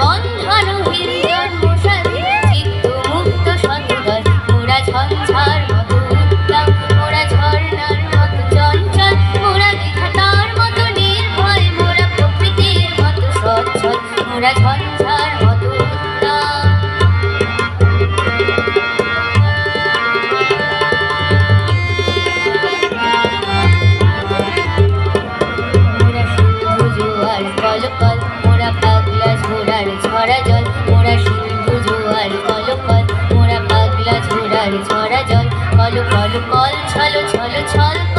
বন্ধন হৃদয় চিত্ত মুক্ত সন্ধ্যায় মোরা ঝঞ্ঝার ঝর্ণার মতো চঞ্চল মতো নির্ভয় প্রকৃতির মতো সচ্ছল মতো Look. কল কল কল ছল ছল ছল